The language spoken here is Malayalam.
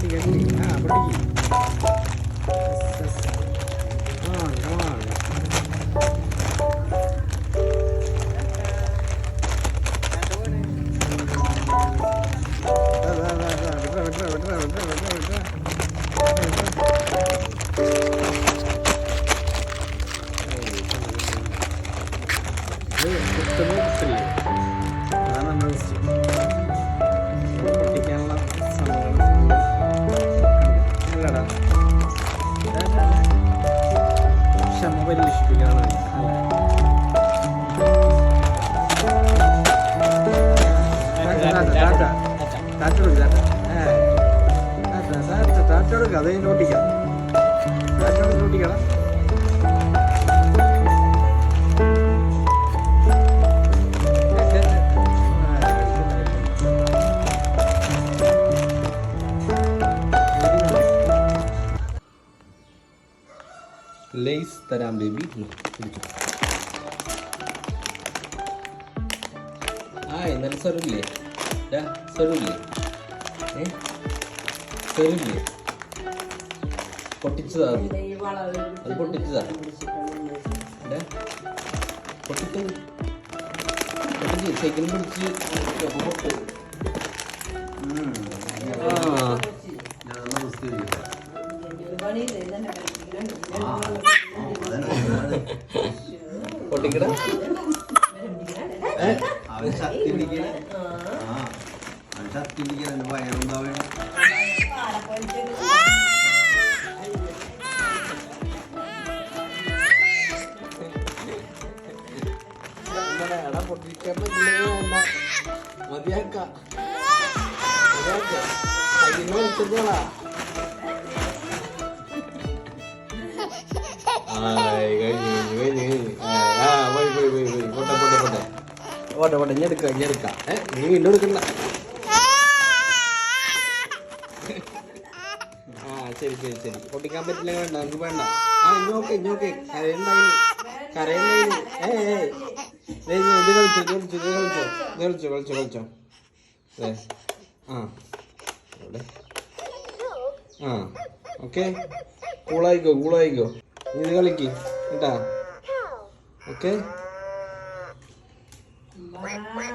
అది అన్ని అప్పటికి Thank you. ക്ഷമ പരീക്ഷിപ്പിക്കാനാണ് ടാറ്റോട് കഥ നോട്ടിക്കാം. ടാറ്റോട് നോട്ടിക്കണം ലേസ് തരാം ബേബി പിടിച്ചു. ആ എന്നാലും സ്വരൂല്ലേ സ്വരൂല്ലേ ഏ? സ്വരൂല്ലേ പൊട്ടിച്ചതാ അത്. പൊട്ടിച്ചതാ? പൊട്ടിച്ചു പൊട്ടിച്ച് സൈക്കിൾ പിടിച്ച്. പൊട്ട് പൊട്ടിക്കട അവൻ ശക്തി പിടിക്കണ ആ അവൻ ശക്തി പിടിക്കണ വയറുണ്ടാവണ എടാ പൊട്ടിക്കാൻ പറ്റില്ലെങ്കിൽ വേണ്ട മതിയാക്ക മതിയാക്ക അതിന് വലിച്ചോളാ ആയ് കഴിഞ്ഞു പോട്ടെ പോട്ടെ ഇനി എടുക്കാം ഇനി എടുക്കാം. ഏ നീ വീണ്ടും എടുക്കണ്ട. ആ ശരി ശരി ശരി. പൊട്ടിക്കാൻ പറ്റില്ല വേണ്ട നമുക്ക് വേണ്ട. ആ ഇനി ഓക്കെ ഇനി ഓക്കെ. കരയുണ്ടായി കരയുണ്ടായി ഏ ഏ ഇത് കളിച്ചോ ഇത് കളിച്ചോ ഇത് കളിച്ചോ ഇത് കളിച്ചോ കളിച്ചോ കളിച്ചോ. ഏ ആ. അവിടെ. ആ ഓക്കെ. കൂളായിക്കോ കൂളായിക്കോ. ഇത് കളിക്ക് കേട്ടാ? ഓക്കെ. Bye.